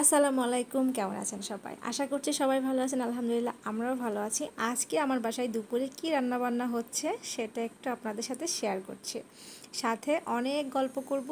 আসসালামু আলাইকুম, কেমন আছেন সবাই? আশা করছি সবাই ভালো আছেন, আলহামদুলিল্লাহ আমরাও ভালো আছি। আজকে আমার বাসায় দুপুরে কী রান্না বান্না হচ্ছে সেটা একটু আপনাদের সাথে শেয়ার করছি। সাথে অনেক গল্প করব।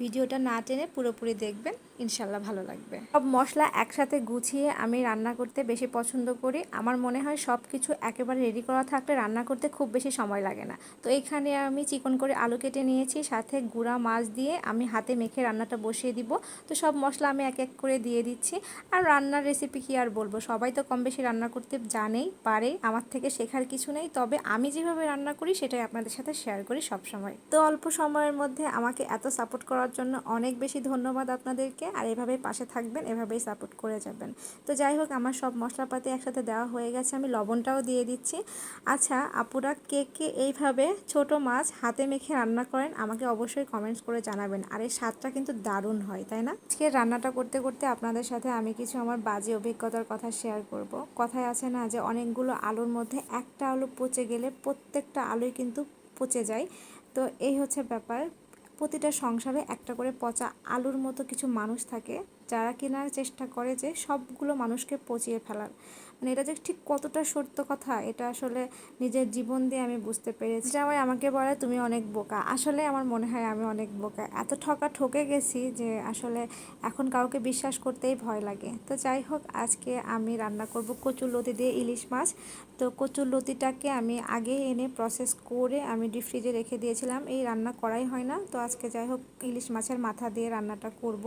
ভিডিওটা না টেনে পুরোপুরি দেখবেন। ইনশাল্লাহ ভালো লাগবে। সব মশলা একসাথে গুছিয়ে আমি রান্না করতে বেশি পছন্দ করি। আমার মনে হয় সব কিছু একেবারে রেডি করা থাকলে রান্না করতে খুব বেশি সময় লাগে না। তো এখানে আমি চিকন করে আলু কেটে নিয়েছি, সাথে গুঁড়া মাছ দিয়ে আমি হাতে মেখে রান্নাটা বসিয়ে দিব। তো সব মশলা আমি এক এক করে দিয়ে দিচ্ছি। আর রান্নার রেসিপি কি আর বলব? সবাই তো কম বেশি রান্না করতে জানেই, পারে, আমার থেকে শেখার কিছু নেই। তবে আমি যেভাবে রান্না করি, সেটাই আপনাদের সাথে শেয়ার করি সব সময় তো অল্প সময়ের মধ্যে আমাকে এত সাপোর্ট করার জন্য অনেক বেশি ধন্যবাদ আপনাদেরকে। আর এভাবেই পাশে থাকবেন, এভাবেই সাপোর্ট করে যাবেন। তো যাই হোক, আমার সব মশলাপাতি একসাথে দেওয়া হয়ে গেছে, আমি লবণটাও দিয়ে দিচ্ছি। আচ্ছা আপুরা কে কে এইভাবে ছোট মাছ হাতে মেখে রান্না করেন, আমাকে অবশ্যই কমেন্টস করে জানাবেন। আর এই স্বাদটা কিন্তু দারুণ হয়, তাই না? আজকে রান্নাটা করতে করতে আপনাদের সাথে আমি কিছু আমার বাজে অভিজ্ঞতার কথা শেয়ার করব। কথায় আছে না যে, অনেকগুলো আলুর মধ্যে একটা আলু পচে গেলে প্রত্যেকটা আলুই কিন্তু পচে যায়। তো এই হচ্ছে ব্যাপার। প্রতিটা সংসারে একটা করে পচা আলুর মতো কিছু মানুষ থাকে যারা কেনার চেষ্টা করে যে সবগুলো মানুষকে পচিয়ে ফেলার। মানে এটা যে ঠিক কতটা সত্য কথা, এটা আসলে নিজের জীবন দিয়ে আমি বুঝতে পেরেছি। সবাই আমাকে বলে, তুমি অনেক বোকা। আসলে আমার মনে হয় আমি অনেক বোকা। এত ঠকা ঠকে গেছি যে আসলে এখন কাউকে বিশ্বাস করতেই ভয় লাগে। তো যাই হোক, আজকে আমি রান্না করব কচুর লতি দিয়ে ইলিশ মাছ। তো কচুর লতিটাকে আমি আগে এনে প্রসেস করে আমি ডিপ ফ্রিজে রেখে দিয়েছিলাম। এই রান্না করাই হয় না। তো আজকে যাই হোক ইলিশ মাছের মাথা দিয়ে রান্নাটা করব।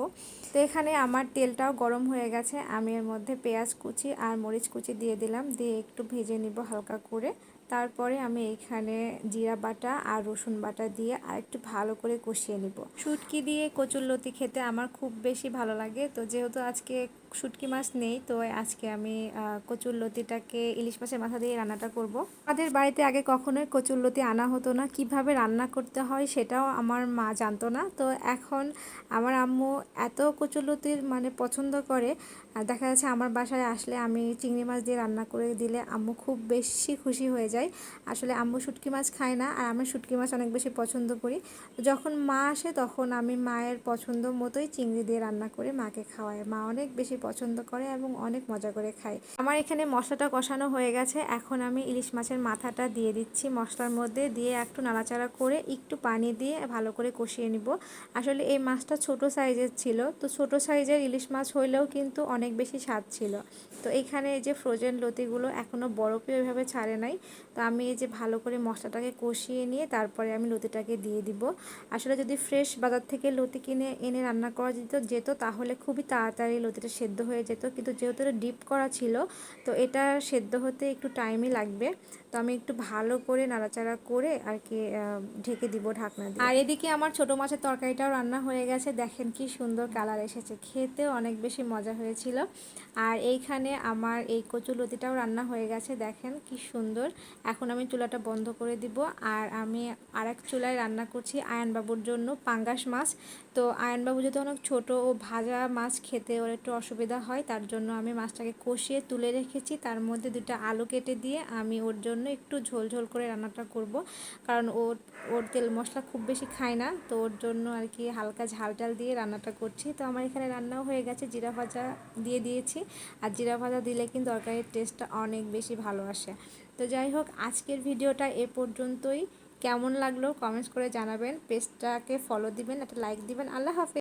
তো এখানে আমার তেলটাও গরম হয়ে গেছে, আমি এর মধ্যে পেঁয়াজ কুচি আর মরিচ কুচি দিয়ে দিলাম, দিয়ে একটু ভেজে নিব হালকা করে। তারপরে আমি এখানে জিরা বাটা আর রসুন বাটা দিয়ে আর একটু ভালো করে কষিয়ে নিব। শুটকি দিয়ে কচুর লতি খেতে আমার খুব বেশি ভালো লাগে। তো যেহেতু আজকে শুটকি মাছ নেই, তো আজকে আমি কচুর লতিটাকে ইলিশ মাছের মাথা দিয়ে রান্নাটা করব। আমাদের বাড়িতে আগে কখনোই কচুর লতি আনা হতো না। কীভাবে রান্না করতে হয় সেটাও আমার মা জানতো না। তো এখন আমার আম্মু এত কচুর লতির মানে পছন্দ করে দেখা যাচ্ছে আমার বাসায় আসলে আমি চিংড়ি মাছ দিয়ে রান্না করে দিলে আম্মু খুব বেশি খুশি হয়ে যায়। আসলে আম্মু শুটকি মাছ খায় না আর আমি শুটকি মাছ অনেক বেশি পছন্দ করি। যখন মা আসে তখন আমি মায়ের পছন্দ মতোই চিংড়ি দিয়ে রান্না করে মাকে খাওয়াই। মা অনেক বেশি পছন্দ করে এবং অনেক মজা করে খায়। আমার এখানে মশলাটা কষানো হয়ে গেছে। এখন আমি ইলিশ মাছের মাথাটা দিয়ে দিচ্ছি। মশলার মধ্যে দিয়ে একটু নাড়াচাড়া করে একটু পানি দিয়ে ভালো করে কষিয়ে নিব। আসলে এই মাছটা ছোট সাইজের ছিল। তো ছোট সাইজের ইলিশ মাছ হইলেও কিন্তু অনেক বেশি স্বাদ ছিল। তো এখানে এই যে ফ্রোজেন লতিগুলো এখনও বরফে ওইভাবে ছাড়ে নাই। তো আমি এই যে ভালো করে মশলাটাকে কষিয়ে নিয়ে তারপরে আমি লতিটাকে দিয়ে দিব। আসলে যদি ফ্রেশ বাজার থেকে লতি কিনে, এনে রান্না করা যেত যেত, তাহলে খুবই তাড়াতাড়ি লতিটা সেদ্ধ হয়ে যেত। কিন্তু যেহেতু এটা ডিপ করা ছিল, তো এটা সেদ্ধ হতে একটু টাইমই লাগবে। তো আমি একটু ভালো করে নাড়াচাড়া করে আর কি ঢেকে দিব ঢাকনা দিয়ে। আর এদিকে আমার ছোটো মাছের তরকারিটাও রান্না হয়ে গেছে। দেখেন কি সুন্দর কালার এসেছে। খেতেও অনেক বেশি মজা হয়েছিল। আর এইখানে আমার এই কচুলতিটাও রান্না হয়ে গেছে। দেখেন কি সুন্দর এখন আমি চুলাটা বন্ধ করে দিব আর আমি আর এক চুলায় রান্না করছি আয়নবাবুর জন্য পাঙ্গাস মাছ। তো আয়নবাবু যেহেতু অনেক ছোটো, ও ভাজা মাছ খেতে ওর একটু অসুবিধা হয়, তার জন্য আমি মাছটাকে কষিয়ে তুলে রেখেছি। তার মধ্যে দুটো আলু কেটে দিয়ে আমি ওর জন্য একটু ঝোল ঝোল করে রান্নাটা করব। কারণ ওর ওর তেল মশলা খুব বেশি খায় না, তো ওর জন্য আর কি হালকা ঝাল টাল দিয়ে রান্নাটা করছি। তো আমার এখানে রান্নাও হয়ে গেছে, জিরা ভাজা দিয়ে দিয়েছি। আর জিরা ভাজা দিলে কিন্তু তরকারির টেস্টটা অনেক বেশি ভালো আসে। তো যাই হোক, আজকের ভিডিওটা এ পর্যন্তই। কেমন লাগল কমেন্টস করে জানাবেন। পেজটাকে ফলো দিবেন, একটা লাইক দিবেন। আল্লাহ হাফেজ।